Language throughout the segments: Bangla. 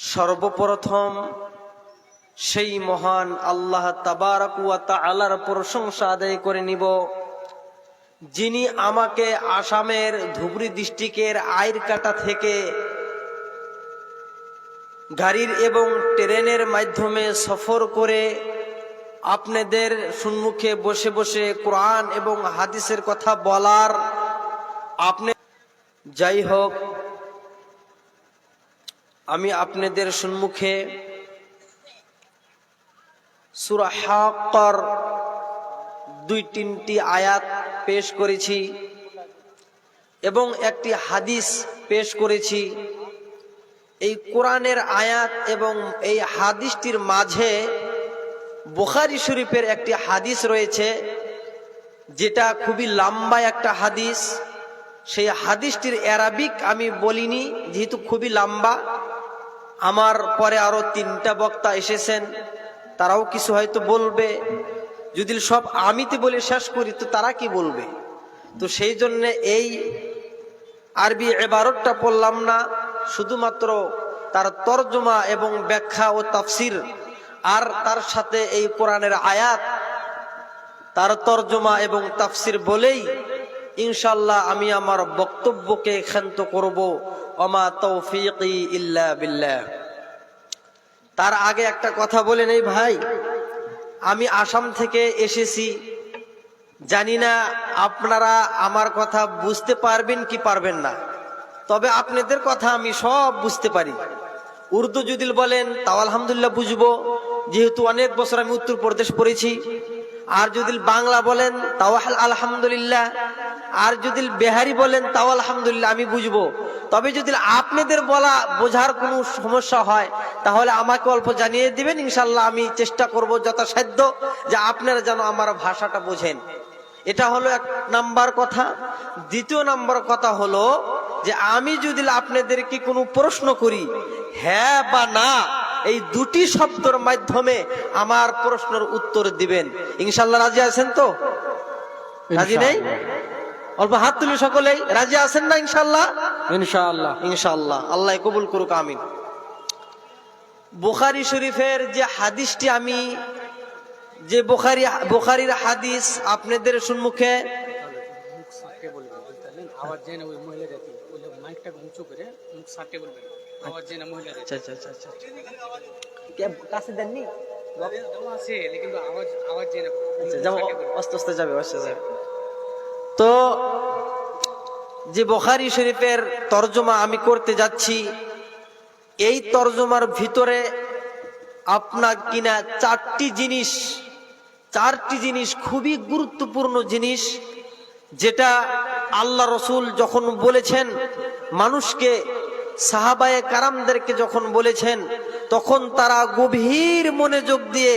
সর্বপ্রথম সেই মহান আল্লাহ তাবারকুয়াতা আলার প্রশংসা আদায় করে নিব, যিনি আমাকে আসামের ধুবড়ি ডিস্ট্রিক্টের আইর কাটা থেকে গাড়ির এবং ট্রেনের মাধ্যমে সফর করে আপনাদের সম্মুখে বসে বসে কোরআন এবং হাদিসের কথা বলার আপনি যাই হোক আমি আপনাদের সম্মুখে সুরা হাক্কর দুই তিনটি আয়াত পেশ করেছি এবং একটি হাদিস পেশ করেছি। এই কোরআনের আয়াত এবং এই হাদিসটির মাঝে বোখারি শরীফের একটি হাদিস রয়েছে, যেটা খুবই লম্বা একটা হাদিস। সেই হাদিসটির অ্যারাবিক আমি বলিনি, যেহেতু খুবই লম্বা। আমার পরে আরও তিনটা বক্তা এসেছেন, তারাও কিছু হয়তো বলবে। যদি সব আমিতে বলে শেষ করি, তো তারা কি বলবে? তো সেই জন্য এই আরবি এবারতটা পড়লাম না, শুধুমাত্র তার তর্জমা এবং ব্যাখ্যা ও তাফসির, আর তার সাথে এই কোরআনের আয়াত, তার তর্জমা এবং তাফসির বলেই ইনশাল্লাহ আমি আমার বক্তব্যকে ক্ষান্ত করব। অমা তৌফিকি ইল্লা বিল্লাহ। তার আগে একটা কথা বলে নেই ভাই। আমি আসাম থেকে এসেছি। জানি না আপনারা আমার কথা বুঝতে পারবেন কি পারবেন না। তবে আপনাদের কথা আমি সব বুঝতে পারি। উর্দু যদি বলেন, তাও আলহামদুলিল্লাহ বুঝব। যেহেতু অনেক বছর আমি উত্তরপ্রদেশ পড়েছি। আর যদি বাংলা বলেন, তাও আলহামদুলিল্লাহ। আর যদি বেহারি বলেন তাও আলহামদুলিল্লাহ আমি বুঝব। তবে যদি আপনাদের বলা বোঝার কোনো সমস্যা হয় তাহলে আমাকে অল্প জানিয়ে দিবেন ইনশাল্লাহ আমি চেষ্টা করব যথাসাধ্য যে আপনারা যেন আমার ভাষাটা বোঝেন। এটা হলো এক নাম্বার কথা। দ্বিতীয় নাম্বার কথা হলো যে আমি যদি আপনাদেরকে কোনো প্রশ্ন করি হ্যাঁ বা না এই দুটি শব্দের মাধ্যমে আমার প্রশ্নের উত্তর দিবেন। ইনশাল্লাহ রাজি আছেন তো? রাজি নেই? অল্প হাত তুলি সকলেই। রাজি আছেন না ইনশাল্লাহ ইনশাআল্লাহ। ইনশাল্লাহ আল্লাহ কবুল করুক আমিন। বুখারি শরীফের যে হাদিসটি আমি যে বুখারি বুখারির হাদিস আপনাদের সম্মুখে আচ্ছা আচ্ছা আচ্ছা কে কাছে দেননি? দেওয়া আছে কিন্তু আওয়াজ আচ্ছা আস্তে আস্তে যাবে আস্তে যাবে। তো যে বখারি শরীফের তর্জমা আমি করতে যাচ্ছি, এই তর্জমার ভিতরে আপনার কিনা চারটি জিনিস চারটি জিনিস খুবই গুরুত্বপূর্ণ জিনিস, যেটা আল্লাহ রসুল যখন বলেছেন, মানুষকে সাহাবায়ে কারামদেরকে যখন বলেছেন, তখন তারা গভীর মনোযোগ দিয়ে,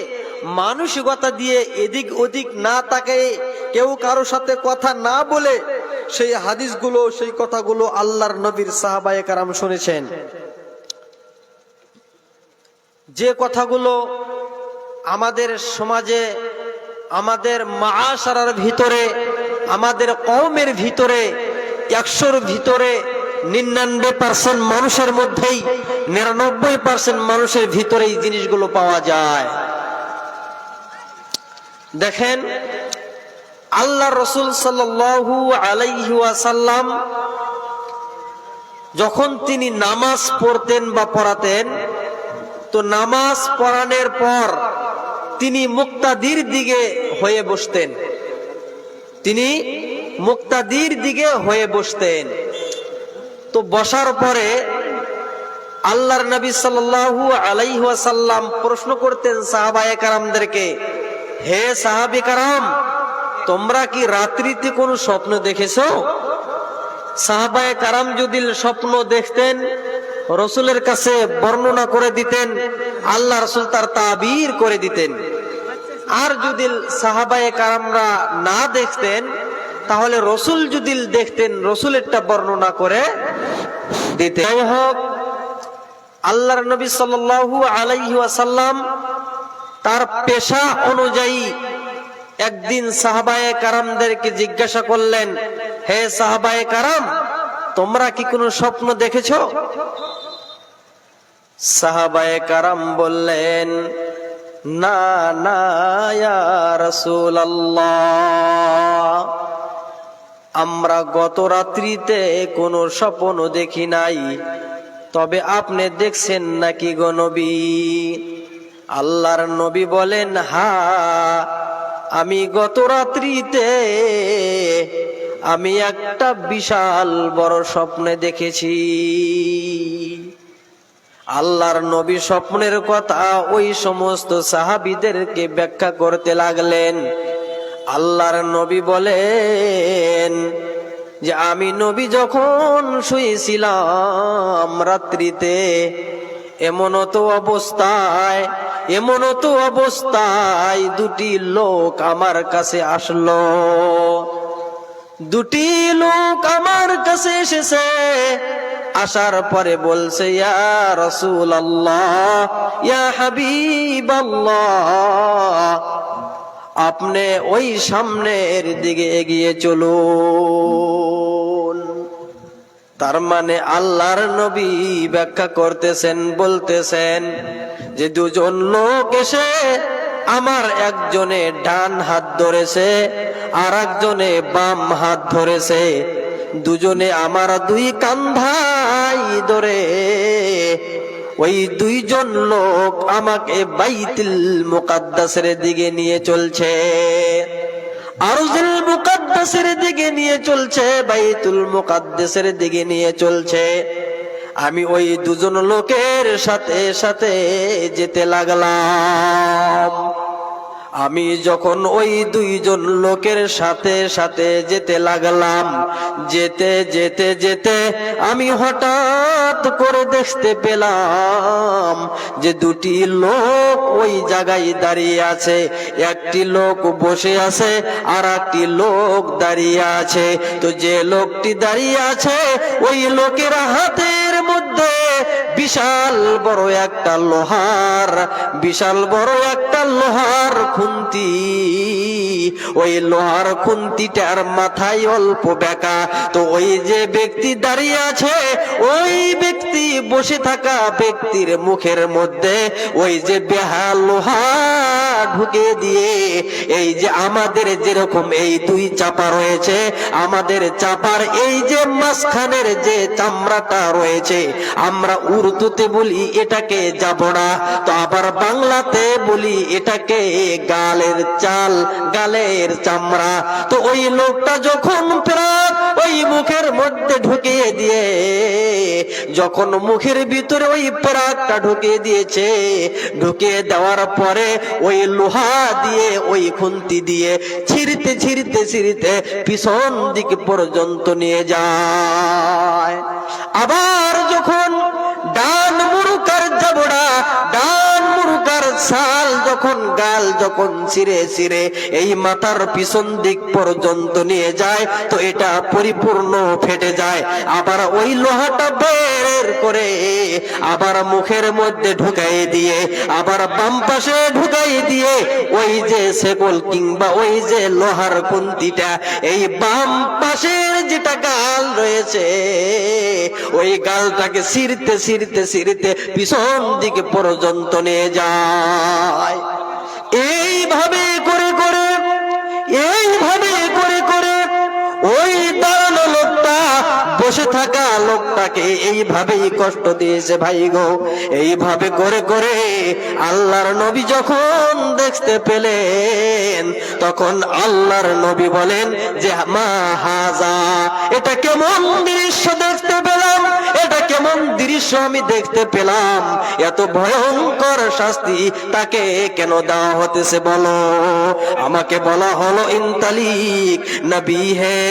মানসিকতা দিয়ে এদিক ওদিক না তাকায় কেউ কারও সাথে কথা না বলে সেই হাদিসগুলো, সেই কথাগুলো আল্লাহর নবীর সাহাবায়ে কারাম শুনেছেন। যে কথাগুলো আমাদের সমাজে, আমাদের মাআশারার ভিতরে, আমাদের কমের ভিতরে, একশোর ভিতরে নিরানব্বই পার্সেন্ট মানুষের মধ্যেই, নিরানব্বই পার্সেন্ট মানুষের ভিতরে এই জিনিসগুলো পাওয়া যায়। দেখেন আল্লাহ রসুল সাল্লু আলাইহি ওয়াসাল্লাম যখন তিনি নামাজ পড়তেন বা পড়াতেন, তো নামাজ পড়ানোর পর তিনি মুক্তাদির দিকে হয়ে বসতেন। তিনি মুক্তাদির দিকে হয়ে বসতেন। তো বসার পরে আল্লাহর নবী সাল্লাল্লাহু আলাইহি ওয়াসাল্লাম প্রশ্ন করতেন সাহাবায়ে কারামদেরকে, হে সাহাবি কারাম তোমরা কি রাত্রিতে কোনো স্বপ্ন দেখেছ? সাহাবায়ে কারাম যদি স্বপ্ন দেখতেন, রসুলের কাছে বর্ণনা করে দিতেন, আল্লাহ রসুল তার তাবির করে দিতেন। আর যদি সাহাবায়ে কারামরা না দেখতেন, তাহলে রসুল যদি দেখতেন, রসুলেরটা বর্ণনা করে দিতেন। যাই হোক, আল্লাহর নবী সাল্লাল্লাহু আলাইহি ওয়াসাল্লাম তার পেশা অনুযায়ী একদিন সাহাবায়ে কারামদেরকে জিজ্ঞাসা করলেন, হে সাহাবায়ে কারাম, তোমরা কি কোনো স্বপ্ন দেখেছ? সাহাবায়ে কারাম বললেন, না না রাসূলুল্লাহ, আমরা গত রাত্রিতে কোনো স্বপ্ন দেখি নাই, তবে আপনি দেখছেন নাকি গো নবী? আল্লাহর নবী বলেন, হা আমি গত রাত্রিতে, আমি একটা বিশাল বড় স্বপ্নে দেখেছি। আল্লাহর নবী স্বপ্নের কথা ওই সমস্ত সাহাবিদেরকে ব্যাখ্যা করতে লাগলেন। আল্লাহর নবী বলেন যে, আমি নবী যখন শুয়েছিলাম রাত্রিতে এমনও তো অবস্থায়, এমনও তো অবস্থায় দুটি লোক আমার কাছে আসলো। দুটি লোক আমার কাছে এসেছে, আসার পরে বলছে, ইয়া রসুল আল্লাহ ইয়া হাবিব আপনি ওই সামনের দিকে এগিয়ে চলুন। তার মানে আল্লাহর নবী ব্যাখ্যা করতেছেন, বলতেছেন যে দুজন লোক এসে আমার একজনে ডান হাত ধরেছে আর একজনে বাম হাত ধরেছে। দুজনে আমার দুই কান্ধাই ধরে। ওই দুইজন লোক আমাকে বাইতুল মুকাদ্দাসের দিকে নিয়ে চলছে। আরজুল মুকাদ্দাসের দিকে নিয়ে চলছে, বাইতুল মুকাদ্দাসের দিকে নিয়ে চলছে। আমি ওই দুজন লোকের সাথে সাথে যেতে লাগলাম। আমি যখন ওই দুইজন লোকের সাথে সাথে যেতে লাগলাম, যেতে যেতে যেতে আমি হঠাৎ করে দেখতে পেলাম যে দুটি লোক ওই জায়গায় দাঁড়িয়ে আছে। একটি লোক বসে আছে আর একটি লোক দাঁড়িয়ে আছে। তো যে লোকটি দাঁড়িয়ে আছে, ওই লোকের মধ্যে বিশাল বড় একটা লোহার, বিশাল বড় একটা লোহার খুন্তি। ওই লোহার খুন্তিটার মাথায় অল্প বেকা তো ওই যে ব্যক্তি দাঁড়িয়ে আছে, ওই ব্যক্তি বসে থাকা ব্যক্তির মুখের মধ্যে ওই যে বেহা লোহা ঢুকে দিয়ে, এই যে আমাদের যেরকম এই দুই চাপা রয়েছে, আমাদের চাপার এই যে মাঝখানের যে চামড়াটা রয়েছে, আমরা উর্দুতে বলি, এটাকে যাবড়া তো আবার বাংলাতে বলি, এটাকে গালের চাল, গালের চামড়া। তো ওই লোকটা যখন প্রাত ওই মুখের মধ্যে ঢুকিয়ে দিয়ে, যখন মুখের ভিতরে ওই প্রাকটা ঢুকিয়ে দিয়েছে, ঢুকিয়ে দেওয়ার পরে ওই লোহা দিয়ে, ওই খুন্তি দিয়ে ছিঁড়তে ছিঁড়তে ছিঁড়তে পিছন দিক পর্যন্ত নিয়ে যায়। আবার যখন যখন গাল যখন ছিঁড়ে ছিঁড়ে এই মাথার পিছন দিক পর্যন্ত নিয়ে যায়, তো এটা পরিপূর্ণ ফেটে যায়। আবার ওই লোহাটা বের করে আবার মুখের মধ্যে ঢুকাই দিয়ে, আবার বাম পাশে ঢুকাই দিয়ে, ওই যে সেকল কিংবা ওই যে লোহার কুন্তিটা এই বাম পাশের যেটা গাল রয়েছে, ওই গালটাকে ছিঁড়তে ছিঁড়তে ছিঁড়তে পিছন দিকে পর্যন্ত নিয়ে যায়। এইভাবে করে করে, এইভাবে করে করে ওই দাঁড়ানো লোকটা, বসে থাকা লোকটাকে এইভাবেই কষ্ট দিয়েছে ভাই গো। এইভাবে করে করে আল্লাহর নবী যখন দেখতে পেলেন, তখন আল্লাহর নবী বলেন যে, মা হাজা, এটা কেমন দৃশ্য দেখতে এটা কেমন দৃশ্য আমি দেখতে পেলাম? এত ভয়ঙ্কর শাস্তি তাকে কেন দেওয়া হতেছে বলো? আমাকে বলা হলো, ইন্তালিক নবি হে,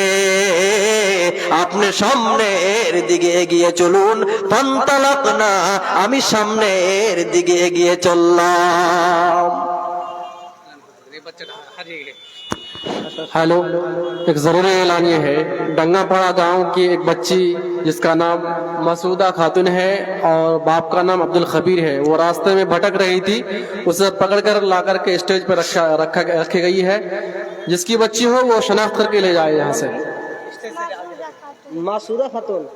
আপনি সামনের দিকে এগিয়ে চলুন। পান্তালাক না আমি সামনের দিকে এগিয়ে চললাম। हेलो, एक ज़रूरी ऐलान ये है, डंगापाड़ा गाँव की एक बच्ची, जिसका नाम मसूदा खातून है और बाप का नाम अब्दुल खबीर है, वो रास्ते में भटक रही थी, उसे पकड़कर लाकर के स्टेज पर रखा रखा, रखी गई है, जिसकी बच्ची हो वो शनाख्त करके ले जाए यहाँ से। मासूदा खातून।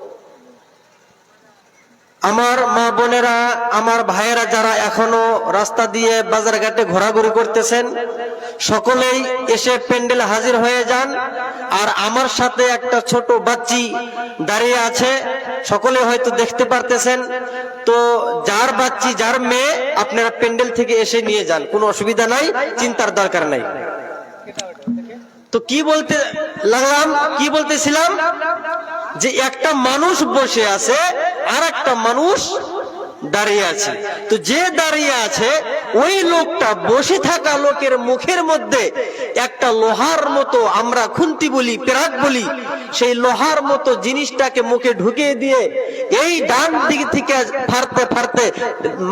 আমার মা বোনেরা, আমার ভাইয়েরা যারা এখনও রাস্তা দিয়ে বাজারঘাটে ঘোরাঘুরি করতেছেন, সকলেই এসে প্যান্ডেল হাজির হয়ে যান। আর আমার সাথে একটা ছোট বাচ্চি দাঁড়িয়ে আছে সকলে হয়তো দেখতে পারতেছেন। তো যার বাচ্চি, যার মেয়ে, আপনারা প্যান্ডেল থেকে এসে নিয়ে যান, কোনো অসুবিধা নাই, চিন্তার দরকার নাই। তো কি বলতে লাগলাম? কি বলতেছিলাম? যে একটা মানুষ বসে আছে আর একটা মানুষ দাঁড়িয়ে আছে। তো যে দাঁড়িয়ে আছে ওই লোকটা বসে থাকা লোকের মুখের মধ্যে একটা লোহার মতো আমরা খুন্তি বলি, পেরাক বলি, সেই লোহার মতো জিনিসটাকে মুখে ঢুকিয়ে দিয়ে এই ডান দিক থেকে ফারতে ফারতে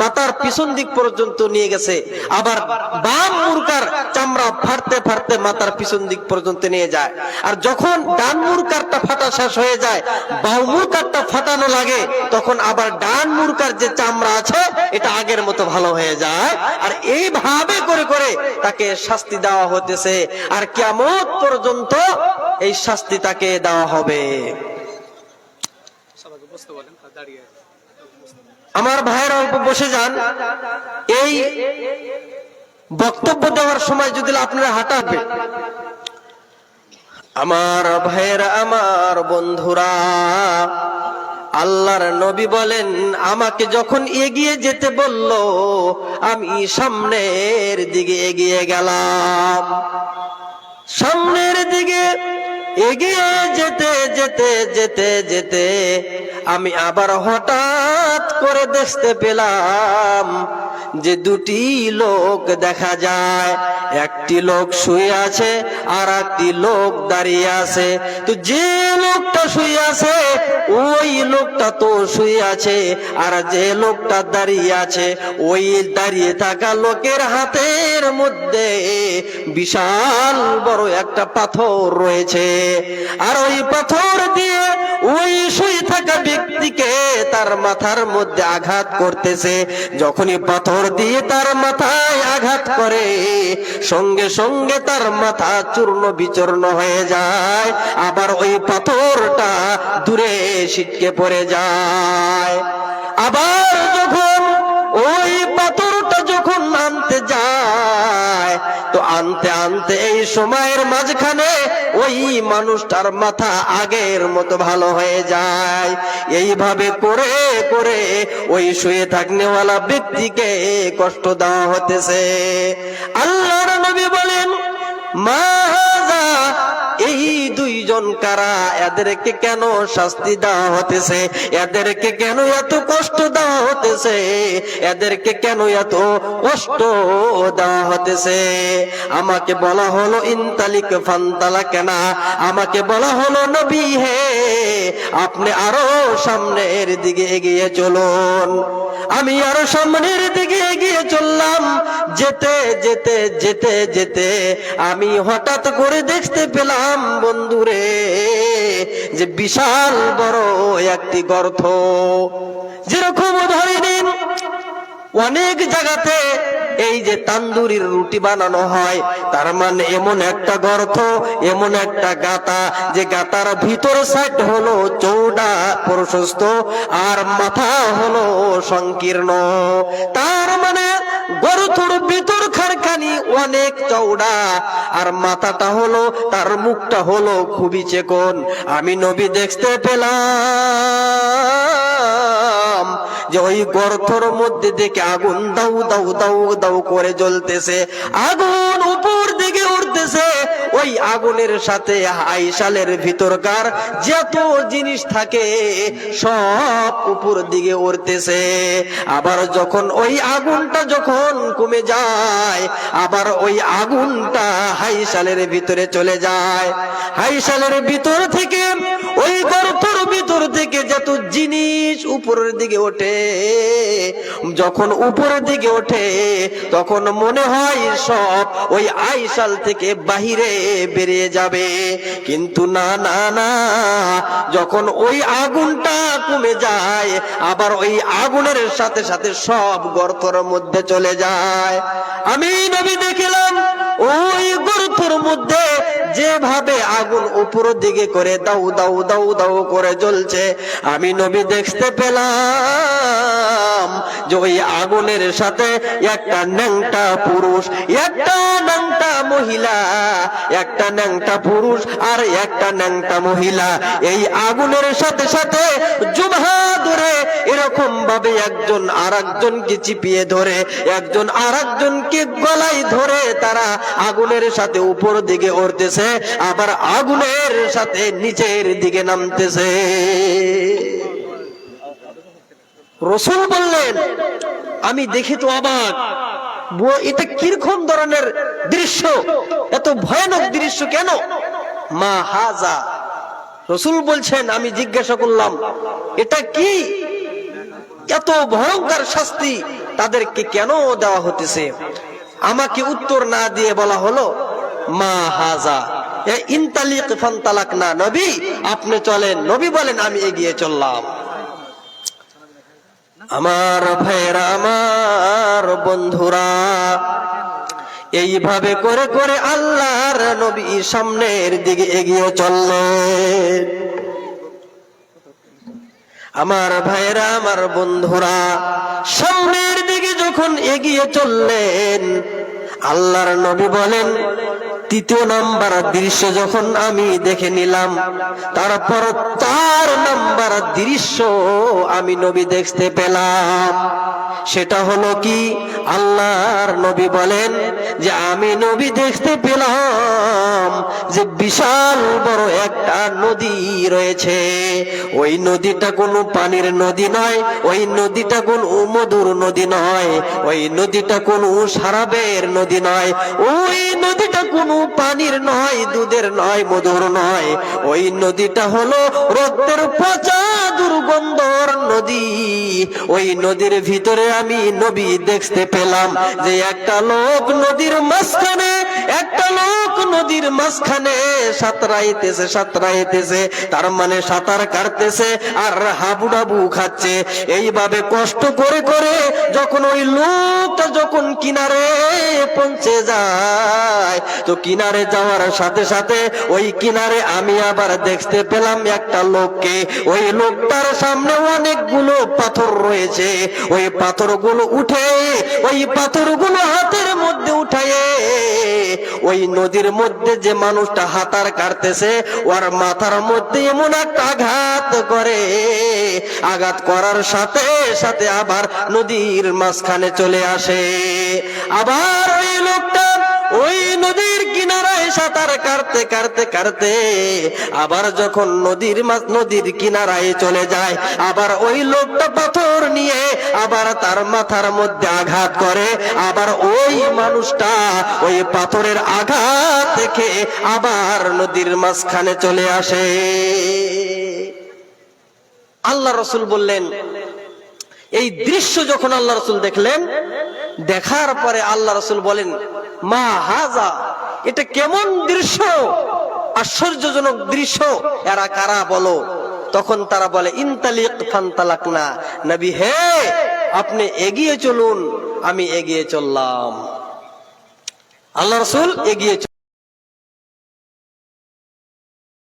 মাথার পিছন দিক পর্যন্ত নিয়ে গেছে। আবার বাম মুরকার চামড়া ফাড়তে ফাড়তে মাথার পিছন দিক পর্যন্ত নিয়ে যায়। আর যখন ডান মুরকারটা ফাটা শেষ হয়ে যায়, বাম মুরকারটা ফাটানো লাগে, তখন আবার ডান মুরকার যে চামড়া আছে, এটা আগের মতো ভালো হয়ে যায়। আর এইভাবে করে করে তাকে শাস্তি দেওয়া হতেছে আর কেমন পর্যন্ত এই শাস্তি তাকে দেওয়া হবে। আমার ভাইয়েরা অল্প বসে যান। এই বক্তব্য দেওয়ার সময় যদি আপনারা হাঁটাবে আমার ভাইয়েরা, আমার বন্ধুরা আল্লাহর নবী বলেন, আমাকে যখন এগিয়ে যেতে বলল, আমি সামনের দিকে এগিয়ে গেলাম। সামনের দিকে এগিয়ে যেতে যেতে যেতে যেতে, আমি আবার হঠাৎ করে দেখতে পেলাম যে দুটি লোক দেখা যায়, একটি লোক শুয়ে আছে আর একটি লোক দাঁড়িয়ে আছে। তো যে লোকটা শুয়ে আছে, ওই লোকটা তো শুয়ে আছে আর যে লোকটা দাঁড়িয়ে আছে, ওই দাঁড়িয়ে থাকা লোকের হাতের মধ্যে বিশাল বড় একটা পাথর রয়েছে। আর ওই পাথর দিয়ে ওই শুয়ে থাকা ব্যক্তিকে তার মাথার মধ্যে আঘাত করতেছে। যখনই পাথর দিয়ে তার মাথায় আঘাত করে। সঙ্গে সঙ্গে তার মাথা চূর্ণ বিচূর্ণ হয়ে যায়। আবার ওই পাথরটা দূরে ছিটকে পড়ে যায়। আবার যখন ওই পাথরটা যখন আনতে যায়, তো আনতে আনতে এই সময়ের মাঝখানে ওই মানুষটার মাথা আগের মতো ভালো হয়ে যায়। এইভাবে করে করে ওই শুয়ে থাকনেওয়ালা ব্যক্তিকে কষ্ট দেওয়া হতেছে। আল্লাহর নবী বলেন এই দুইজন কারা? এদেরকে কেন শাস্তি দেওয়া হতেছে? এদেরকে কেন এত কষ্ট দেওয়া হতেছে? এদেরকে কেন এত কষ্ট দেওয়া হতেছে? আমাকে বলা হলো, ইনতালিক ফান্তালা কেনা আমাকে বলা হলো, নবী হে আপনি আরও সামনের দিকে এগিয়ে চলুন। আমি আরও সামনের দিকে এগিয়ে চললাম। যেতে যেতে যেতে যেতে আমি হঠাৎ করে দেখতে পেলাম বন্ধুরে, যে বিশাল বড় একটি গর্ত। যেরকম ধরে নিন, অনেক জায়গাতে এই যে তান্দুরির রুটি বানানো হয়, তার মানে এমন একটা গর্ত, এমন একটা গাতা, যে গাতার ভিতর সাইড হলো চৌড়া প্রশস্ত, আর মাথা হলো সংকীর্ণ। তার মানে গর্তর ভিতর খানখানি অনেক চৌড়া, আর মাথাটা হলো, তার মুখটা হলো খুবই চেকন। আমি নবী দেখতে পেলাম। যে ওই গর্তর মধ্যে দেখে আগুন দাউ দাউ দাউ দাউ করে জ্বলতেছে। আগুন উপর দিকে উঠতেছে। ওই আগুনের সাথে আইসালের ভিতরকার যত জিনিস থাকে সব উপর দিকে উঠতেছে আবার যখন ওই আগুনটা যখন কমে যায়, আবার ওই আগুনটা হাইসালের ভিতরে চলে যায়। হাইসালের ভিতর থেকে ওই গর্তর ভিতর থেকে যত জিনিস উপরের দিকে ওঠে, যখন উপরের দিকে ওঠে, তখন মনে হয় সব ওই আইসাল থেকে বাহিরে বেরিয়ে যাবে। কিন্তু না না না, যখন ওই আগুনটা কমে যায়, আবার ওই আগুনের সাথে সাথে সব গর্তর মধ্যে চলে যায়। আমি নবী দেখলাম, ওই গর্তর মধ্যে যেভাবে আগুন উপরের দিকে করে দাউ দাউ দাউ দাউ করে জ্বলছে, আমি নবী দেখতে পেলাম যে ওই আগুনের সাথে একটা ন্যাংটা পুরুষ, একটা ন্যাংটা মহিলা, একটা ন্যাংটা পুরুষ আর একটা ন্যাংটা মহিলা। এই আগুনের সাথে সাথে জুমহা ধরে এরকম ভাবে একজন আর একজনকে চিপিয়ে ধরে, একজন আর একজনকে গলায় ধরে তারা আগুনের সাথে উপর দিকে উঠতেছে আবার আগুনের সাথে নিচের দিকে নামতেছে। রসুল বললেন, আমি দেখি তো অবাক। এটা কীরকম ধরনের দৃশ্য? এত ভয়ানক দৃশ্য কেন? মা হাজা। রসুল বলছেন, আমি জিজ্ঞাসা করলাম, এটা কি? এত ভয়ঙ্কর শাস্তি তাদেরকে কেন দেওয়া হতেছে? আমাকে উত্তর না দিয়ে বলা হলো, মা হাজা। না, নবী। আপনি চলেন, নবী বলেন, আমি এগিয়ে চললাম। আমার ভাইরা আমার বন্ধুরা, এইভাবে করে করে আল্লাহর নবী সামনের দিকে এগিয়ে চললেন আমার ভাইরা আমার বন্ধুরা, সামনের দিকে যখন এগিয়ে চললেন, আল্লাহর নবী বলেন তৃতীয় নাম্বার দৃশ্য যখন আমি দেখে নিলাম, তারপর তার নাম্বার দৃশ্য আমি নবী দেখতে পেলাম। সেটা হলো কি? আল্লাহর নবী বলেন যে, আমি নবী দেখতে পেলাম যে, বিশাল বড় একটা নদী রয়েছে। ওই নদীটা কোনো পানির নদী নয়, ওই নদীটা কোনো মধুর নদী নয়, ওই নদীটা কোনো সারাবের নদী নয়, ওই নদীটা কোনো পানির নয়, দুধের নয়, মধুর নয়। ওই নদীটা হলো রক্তের পচা দুর্গন্ধর নদী। ওই নদীর ভিতরে আমি নবী দেখতে পেলাম যে একটা লোক নদীর মাঝখানে একটা লোক নদীর মাঝখানে সাঁতরাইতেছে সাঁতরাইতেছে, তার মানে সাঁতার কাটতেছে আর হাবুডাবু খাচ্ছে। এইভাবে কষ্ট করে করে যখন ওই লোকটা যখন কিনারে পৌঁছে যায়, তো কিনারে যাওয়ার সাথে সাথে ওই কিনারে আমি আবার দেখতে পেলাম একটা লোককে। ওই লোকটার সামনে অনেকগুলো পাথর রয়েছে। ওই পাথরগুলো উঠে, ওই পাথরগুলো হাতের মধ্যে উঠায়ে ওই নদীর মধ্যে যে মানুষটা হাতার কাটতেছে, ওর মাথার মধ্যে এমন একটা আঘাত করে। আঘাত করার সাথে সাথে আবার নদীর মাঝখানে চলে আসে। আবার ওই লোকটা ওই নদীর কিনারায় সাঁতার কাটতে কাটতে কাটতে আবার যখন নদীর মাছ নদীর কিনারায় চলে যায়, আবার ওই লোকটা পাথর নিয়ে আবার তার মাথার মধ্যে আঘাত করে, আবার ওই মানুষটা ওই পাথরের আঘাত থেকে আবার নদীর মাঝখানে চলে আসে। আল্লাহ রসুল বললেন, এই দৃশ্য যখন আল্লাহ রসুল দেখলেন, দেখার পরে আল্লাহ রসুল বলেন মা হাজা, এটা কেমন দৃশ্য? আশ্চর্যজনক দৃশ্য। এরা কারা বলো? তখন তারা বলে, ইনতালিক ফান্তালাক না নবী, হে, আপনি এগিয়ে চলুন, আমি এগিয়ে চললাম। আল্লাহ রসুল এগিয়ে